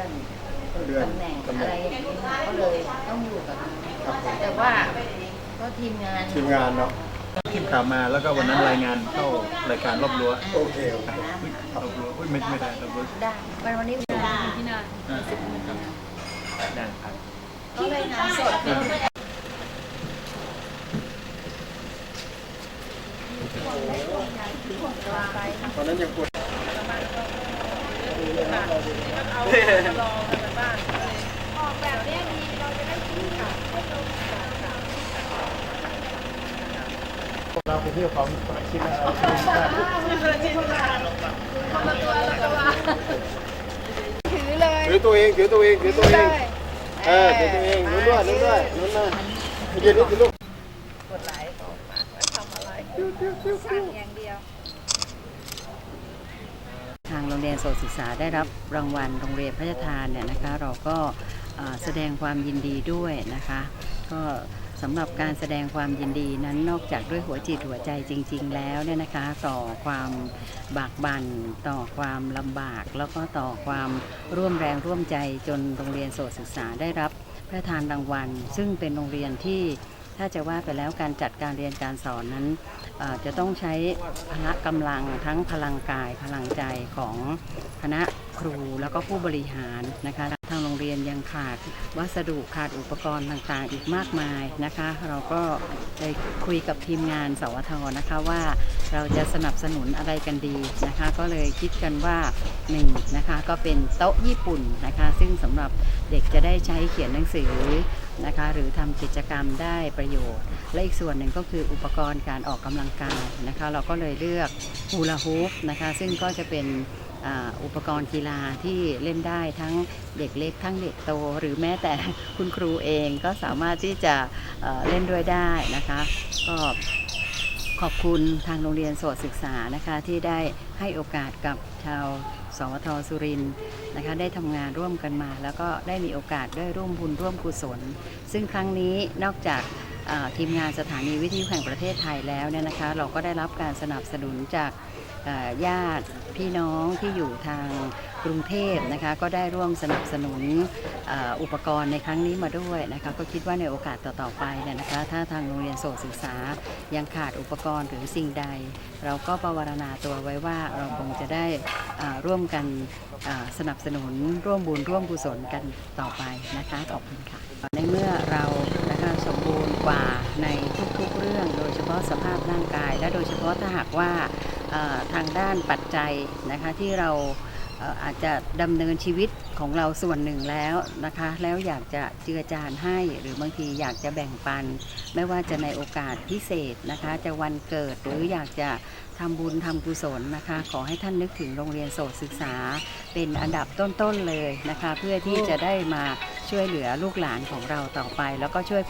ื่อนตำแหน่งอะไรก็เลยต้องอยู่กับแต่ว่าก็ทีมงานทีมงานเนาะทีมข่าวมาแล้วก็วันนั้นรายงานเข้ารายการรอบรั้วโอเคโอเครอบรั้วไม่ไม่ได้รอบรั้วได้วันวันนี้เวลาที่นานอ่าครับได้ครับ ที่รายงานสดตอนนั้นยังปวด เราไปเที่ยวของสมาชิกอะไรถือเลยถือตัวเองถือตัวเองถือตัวเองเออถือตัวเองนู้นด้วยนู้นด้วยนู้นมายืนนี่ถือลูกสั่งอย่างเดียวางโรงเรียนโสตศึกษาได้รับรางวัลโรงเรียนพระราชทานเนี่ยนะคะเราก็แสดงความยินดีด้วยนะคะ ก็สำหรับการแสดงความยินดีนั้นนอกจากด้วยหัวจิตหัวใจจริง ๆ แล้วเนี่ยนะคะ ต่อความบากบั่นต่อความลำบาก แล้วก็ต่อความร่วมแรงร่วมใจจนโรงเรียนโสตศึกษาได้รับพระราชทานรางวัล ซึ่งเป็นโรงเรียนที่ ถ้าจะว่าไปแล้วการจัดการเรียนการสอนนั้นจะต้องใช้พละกำลังทั้งพลังกายพลังใจของคณะครูแล้วก็ผู้บริหารนะคะางโรงเรียนยังขาดวัสดุขาดอุปกรณ์ต่างๆ อีกมากมายนะคะ เราก็ได้คุยกับทีมงานสวทนะคะว่าเราจะสนับสนุนอะไรกันดีนะคะ ก็เลยคิดกันว่าหนึ่งนะคะก็เป็นโต๊ะญี่ปุ่นนะคะ ซึ่งสำหรับเด็กจะได้ใช้เขียนหนังสือนะคะหรือทำกิจกรรมได้ประโยชน์ และอีกส่วนหนึ่งก็คืออุปกรณ์การออกกำลังกายนะคะ เราก็เลยเลือกฮูลาฮูปนะคะ ซึ่งก็จะเป็น อุปกรณ์กีฬาที่เล่นได้ทั้งเด็กเล็กทั้งเด็กโต หรือแม้แต่คุณครูเองก็สามารถที่จะเล่นด้วยได้นะคะก็ขอบคุณทางโรงเรียนโสตศึกษานะคะที่ได้ให้โอกาสกับชาวสวทสุรินทร์นะคะได้ทำงานร่วมกันมา แล้วก็ได้มีโอกาสได้ร่วมบุญร่วมกุศล ซึ่งครั้งนี้นอกจาก ทีมงานสถานีวิทยุแห่งประเทศไทยแล้วเนี่ยนะคะ เราก็ได้รับการสนับสนุนจากญาติพี่น้องที่อยู่ทางกรุงเทพนะคะก็ได้ร่วมสนับสนุนอ,อุปกรณ์ในครั้งนี้มาด้วยนะคะก็คิดว่าในโอกาสต่อๆไปเนี่ยนะคะ ถ้าทางโรงเรียนโสตศึกษายังขาดอุปกรณ์หรือสิ่งใด เราก็ประวารณาตัวไว้ว่าเราคงจะได้ร่วมกันสนับสนุนร่วมบุญร่วมกุศลกันต่อไปนะคะขอบคุณค่ะในเมื่อเรา บูรณ์กว่าในทุกๆเรื่อง โดยเฉพาะสภาพร่างกาย และโดยเฉพาะถ้าหากว่าทางด้านปัจจัยนะคะที่เราอาจจะดำเนินชีวิตของเราส่วนหนึ่งแล้วนะคะ แล้วอยากจะเจือจานให้หรือบางทีอยากจะแบ่งปัน ไม่ว่าจะในโอกาสพิเศษนะคะ จะวันเกิดหรืออยากจะทำบุญทำกุศลนะคะ ขอให้ท่านนึกถึงโรงเรียนโสตศึกษา เป็นอันดับต้นๆเลยนะคะ เพื่อที่จะได้มาช่วยเหลือลูกหลานของเราต่อไป แล้วก็ช่วย